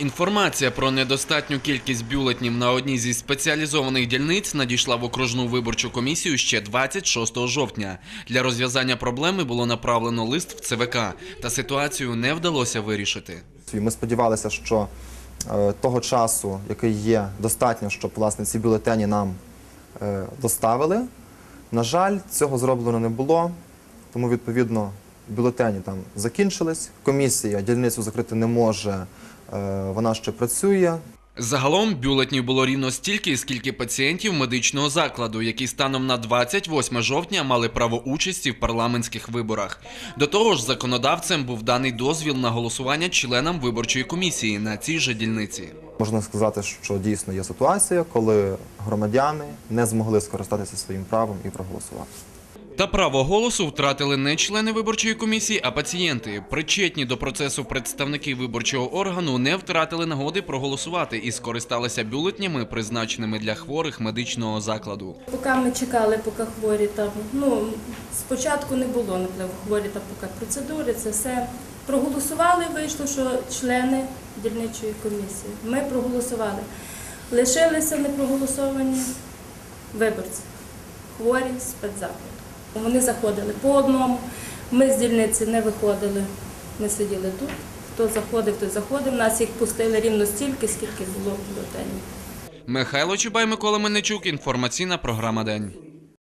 Інформація про недостатню кількість бюлетнів на одній зі спеціалізованих дільниць надійшла в окружну виборчу комісію ще 26 жовтня. Для розв'язання проблеми було направлено лист в ЦВК, та ситуацію не вдалося вирішити. Ми сподівалися, що е, того часу, який є, достатньо, щоб власне ці бюлетені нам е, доставили. На жаль, цього зроблено не було, тому відповідно бюлетені там закінчились. Комісія дільницю закрити не може, вона ще працює. Загалом бюлетнів було рівно стільки, скільки пацієнтів медичного закладу, які станом на 28 жовтня мали право участі в парламентських виборах. До того ж, законодавцем був даний дозвіл на голосування членам виборчої комісії на цій же дільниці. Можна сказати, що дійсно є ситуація, коли громадяни не змогли скористатися своїм правом і проголосувати. Та право голосу втратили не члени виборчої комісії, а пацієнти. Причетні до процесу представники виборчого органу не втратили нагоди проголосувати і скористалися бюлетнями, призначеними для хворих медичного закладу. Поки ми чекали, поки хворі там, ну, спочатку не було, наприклад, хворі там поки процедури, це все. Проголосували, вийшло, що члени дільничої комісії. Ми проголосували. Лишилися непроголосовані виборці, хворі спецзакладу. Вони заходили по одному. Ми з дільниці не виходили, ми сиділи тут. Хто заходив, той заходив. Нас їх пустили рівно стільки, скільки було в бюлетенів. Михайло Чубай, Микола Мельничук, інформаційна програма День.